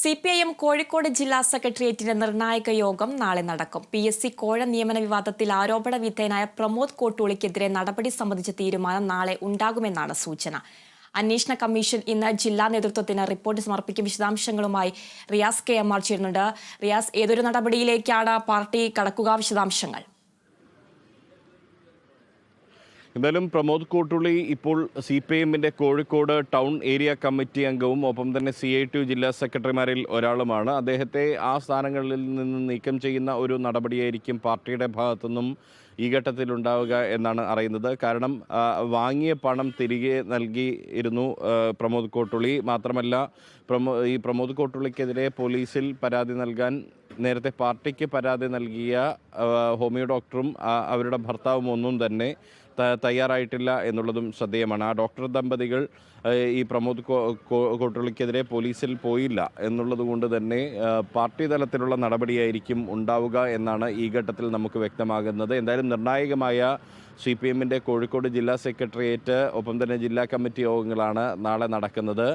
C P I M Kozhikode ജില്ലാ സെക്രട്ടേറിയറ്റിന്റെ നിർണായക യോഗം നാളെ നടക്കും. പി എസ് സി കോഴ നിയമന വിവാദത്തിൽ ആരോപണ വിധേയനായ പ്രമോദ് കോട്ടൂളിക്കെതിരെ നടപടി സംബന്ധിച്ച തീരുമാനം നാളെ ഉണ്ടാകുമെന്നാണ് സൂചന. അന്വേഷണ കമ്മീഷൻ ഇന്ന് ജില്ലാ നേതൃത്വത്തിന് റിപ്പോർട്ട് സമർപ്പിക്കും വിശദാംശങ്ങളുമായി റിയാസ് കെ എം ആർ ചേരുന്നുണ്ട്. റിയാസ് ഏതൊരു നടപടിയിലേക്കാണ് പാർട്ടി കടക്കുക? വിശദാംശങ്ങൾ. എന്തായാലും പ്രമോദ് കോട്ടുള്ളി ഇപ്പോൾ സി പി എമ്മിന്റെ കോഴിക്കോട് ടൗൺ ഏരിയ കമ്മിറ്റി അംഗവും ഒപ്പം തന്നെ സി ഐ ടി ജില്ലാ സെക്രട്ടറിമാരിൽ ഒരാളുമാണ്. അദ്ദേഹത്തെ ആ സ്ഥാനങ്ങളിൽ നിന്ന് നീക്കം ചെയ്യുന്ന ഒരു നടപടിയായിരിക്കും പാർട്ടിയുടെ ഭാഗത്തുനിന്നും ഈ ഘട്ടത്തിലുണ്ടാവുക എന്നാണ് അറിയുന്നത്. കാരണം വാങ്ങിയ പണം തിരികെ നൽകിയിരുന്നു പ്രമോദ് കോട്ടുള്ളി. മാത്രമല്ല പ്രമോ ഈ പ്രമോദ് കോട്ടുള്ളിക്കെതിരെ പോലീസിൽ പരാതി നൽകാൻ നേരത്തെ പാർട്ടിക്ക് പരാതി നൽകിയ ഹോമിയോ ഡോക്ടറും അവരുടെ ഭർത്താവും ഒന്നും തന്നെ തയ്യാറായിട്ടില്ല എന്നുള്ളതും ശ്രദ്ധേയമാണ്. ആ ഡോക്ടർ ദമ്പതികൾ ഈ പ്രമോദ് കോട്ടുള്ളിക്കെതിരെ പോലീസിൽ പോയില്ല എന്നുള്ളത് കൊണ്ട് തന്നെ പാർട്ടി തലത്തിലുള്ള നടപടിയായിരിക്കും ഉണ്ടാവുക എന്നാണ് ഈ ഘട്ടത്തിൽ നമുക്ക് വ്യക്തമാകുന്നത്. എന്തായാലും നിർണായകമായ സി പി എമ്മിന്റെ കോഴിക്കോട് ജില്ലാ സെക്രട്ടേറിയറ്റ് ഒപ്പം തന്നെ ജില്ലാ കമ്മിറ്റി യോഗങ്ങളാണ് നാളെ നടക്കുന്നത്.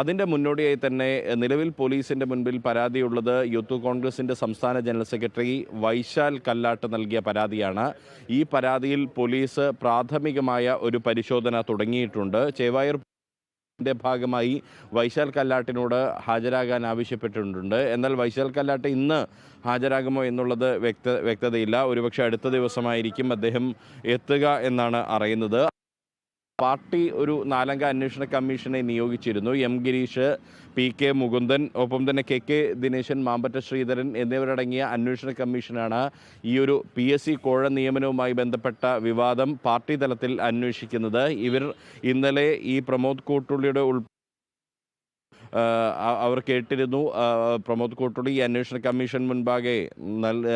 അതിന്റെ മുന്നോടിയായി തന്നെ നിലവിൽ പോലീസിന്റെ മുൻപിൽ പരാതിയുള്ളത് യൂത്ത് കോൺഗ്രസിന്റെ സംസ്ഥാന ജനറൽ സെക്രട്ടറി വൈശാൽ കല്ലാട്ട് നൽകിയ പരാതിയാണ്. ഈ പരാതിയിൽ പോലീസ് പ്രാഥമികമായ ഒരു പരിശോധന തുടങ്ങിയിട്ടുണ്ട്. ചേവായൂർ ന്റെ ഭാഗമായി വൈശാൽ കല്ലാട്ടിനോട് ഹാജരാകാൻ ആവശ്യപ്പെട്ടിട്ടുണ്ട്. എന്നാൽ വൈശാൽ കല്ലാട്ട് ഇന്ന് ഹാജരാകുമോ എന്നുള്ളത് വ്യക്ത വ്യക്തതയില്ല. ഒരുപക്ഷെ അടുത്ത ദിവസമായിരിക്കും അദ്ദേഹം എത്തുക എന്നാണ് അറിയുന്നത്. പാർട്ടി ഒരു നാലംഗ അന്വേഷണ കമ്മീഷനെ നിയോഗിച്ചിരുന്നു. M Girish P K Mukundan ഒപ്പം തന്നെ കെ കെ ദിനേശൻ മാമ്പറ്റ ശ്രീധരൻ എന്നിവരടങ്ങിയ അന്വേഷണ കമ്മീഷനാണ് ഈ ഒരു പി എസ് സി കോഴ നിയമനവുമായി ബന്ധപ്പെട്ട വിവാദം പാർട്ടി തലത്തിൽ അന്വേഷിക്കുന്നത്. ഇവർ ഇന്നലെ ഈ പ്രമോദ് കൂട്ടുള്ളിയുടെ ഉൾ അവർ കേട്ടിരുന്നു. പ്രമോദ് കോട്ടുള്ളി ഈ അന്വേഷണ കമ്മീഷൻ മുൻപാകെ നൽ-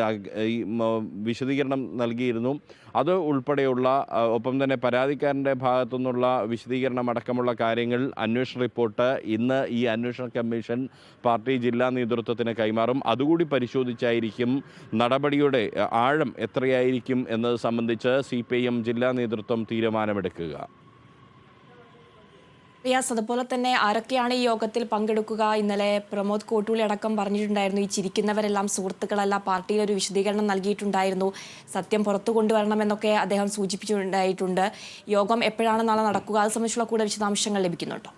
വിശദീകരണം നൽകിയിരുന്നു. അത് ഉൾപ്പെടെയുള്ള ഒപ്പം തന്നെ പരാതിക്കാരന്റെ ഭാഗത്തു നിന്നുള്ള വിശദീകരണം അടക്കമുള്ള കാര്യങ്ങൾ അന്വേഷണ റിപ്പോർട്ട് ഇന്ന് ഈ അന്വേഷണ കമ്മീഷൻ പാർട്ടി ജില്ലാ നേതൃത്വത്തിന് കൈമാറും. അതുകൂടി പരിശോധിച്ചായിരിക്കും നടപടിയുടെ ആഴം എത്രയായിരിക്കും എന്നത് സംബന്ധിച്ച് സി ജില്ലാ നേതൃത്വം തീരുമാനമെടുക്കുക. റിയാസ് അതുപോലെ തന്നെ ആരൊക്കെയാണ് ഈ യോഗത്തിൽ പങ്കെടുക്കുക? ഇന്നലെ പ്രമോദ് കോട്ടൂളി അടക്കം പറഞ്ഞിട്ടുണ്ടായിരുന്നു ഈ ചിരിക്കുന്നവരെല്ലാം സുഹൃത്തുക്കളല്ല പാർട്ടിയിൽ ഒരു വിശദീകരണം നൽകിയിട്ടുണ്ടായിരുന്നു സത്യം പുറത്തു കൊണ്ടുവരണമെന്നൊക്കെ അദ്ദേഹം സൂചിപ്പിച്ചിട്ടുണ്ടായിട്ടുണ്ട്. യോഗം എപ്പോഴാണ് നാളെ നടക്കുക? അത് സംബന്ധിച്ചുള്ള കൂടുതൽ വിശദാംശങ്ങൾ ലഭിക്കുന്നുണ്ടോ?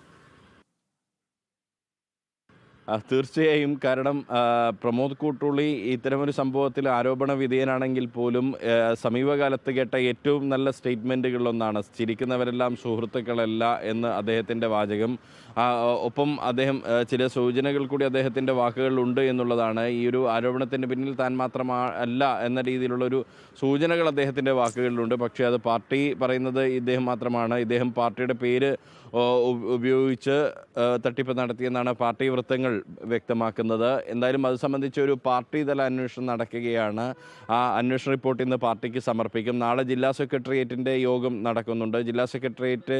തീർച്ചയായും കാരണം പ്രമോദ് കൂട്ടുള്ളി ഇത്തരമൊരു സംഭവത്തിൽ ആരോപണ വിധേയനാണെങ്കിൽ പോലും സമീപകാലത്ത് കേട്ട ഏറ്റവും നല്ല സ്റ്റേറ്റ്മെന്റുകളിലൊന്നാണ് ചിരിക്കുന്നവരെല്ലാം സുഹൃത്തുക്കളല്ല എന്ന് അദ്ദേഹത്തിന്റെ വാചകം. ഒപ്പം അദ്ദേഹം ചില സൂചനകൾ കൂടി അദ്ദേഹത്തിന്റെ വാക്കുകളിലുണ്ട് എന്നുള്ളതാണ്. ഈ ഒരു ആരോപണത്തിന് പിന്നിൽ താൻ മാത്രമാ അല്ല എന്ന രീതിയിലുള്ളൊരു സൂചനകൾ അദ്ദേഹത്തിന്റെ വാക്കുകളിലുണ്ട് പക്ഷേ അത് പാർട്ടി പറയുന്നത് ഇദ്ദേഹം മാത്രമാണ്. ഇദ്ദേഹം പാർട്ടിയുടെ പേര് ഉപയോഗിച്ച് തട്ടിപ്പ് നടത്തിയെന്നാണ് പാർട്ടി വൃത്തങ്ങൾ. വ്യക്തമാക്കുന്നത്. എന്തായാലും അത് സംബന്ധിച്ച് ഒരു പാർട്ടി തല അന്വേഷണം നടക്കുകയാണ്. ആ അന്വേഷണ റിപ്പോർട്ട് ഇന്ന് പാർട്ടിക്ക് സമർപ്പിക്കും. നാളെ ജില്ലാ സെക്രട്ടേറിയറ്റിന്റെ യോഗം നടക്കുന്നുണ്ട്. ജില്ലാ സെക്രട്ടേറിയറ്റ്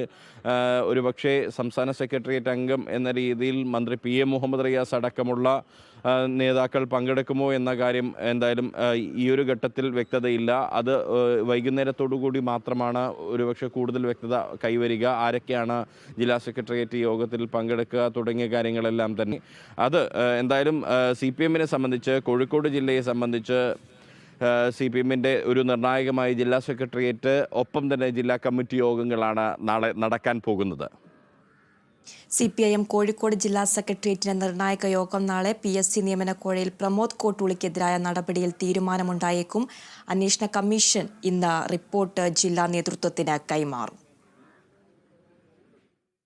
ഒരുപക്ഷേ സംസ്ഥാന സെക്രട്ടേറിയറ്റ് അംഗം എന്ന രീതിയിൽ മന്ത്രി പി എ മുഹമ്മദ് റിയാസ് അടക്കമുള്ള നേതാക്കൾ പങ്കെടുക്കുമോ എന്ന കാര്യം എന്തായാലും ഈ ഒരു ഘട്ടത്തിൽ വ്യക്തതയില്ല. അത് കൂടി മാത്രമാണ് ഒരുപക്ഷെ കൂടുതൽ വ്യക്തത കൈവരിക. ആരൊക്കെയാണ് ജില്ലാ സെക്രട്ടേറിയറ്റ് യോഗത്തിൽ പങ്കെടുക്കുക തുടങ്ങിയ കാര്യങ്ങളെല്ലാം തന്നെ. അത് എന്തായാലും സി പി എമ്മിനെ സംബന്ധിച്ച് കോഴിക്കോട് ജില്ലയെ സംബന്ധിച്ച് സി പി എമ്മിന്റെ ഒരു നിർണായകമായ ജില്ലാ സെക്രട്ടേറിയറ്റ് ഒപ്പം തന്നെ ജില്ലാ കമ്മിറ്റി യോഗങ്ങളാണ് നാളെ നടക്കാൻ പോകുന്നത്. C P I M Kozhikode ജില്ലാ സെക്രട്ടേറിയറ്റിന്റെ നിർണായക യോഗം നാളെ പി എസ് സി നിയമന കോഴയിൽ പ്രമോദ് കോട്ടൂളിക്കെതിരായ നടപടിയിൽ തീരുമാനമുണ്ടായേക്കും. അന്വേഷണ കമ്മീഷൻ ഇന്ന് റിപ്പോർട്ട് ജില്ലാ നേതൃത്വത്തിന് കൈമാറും.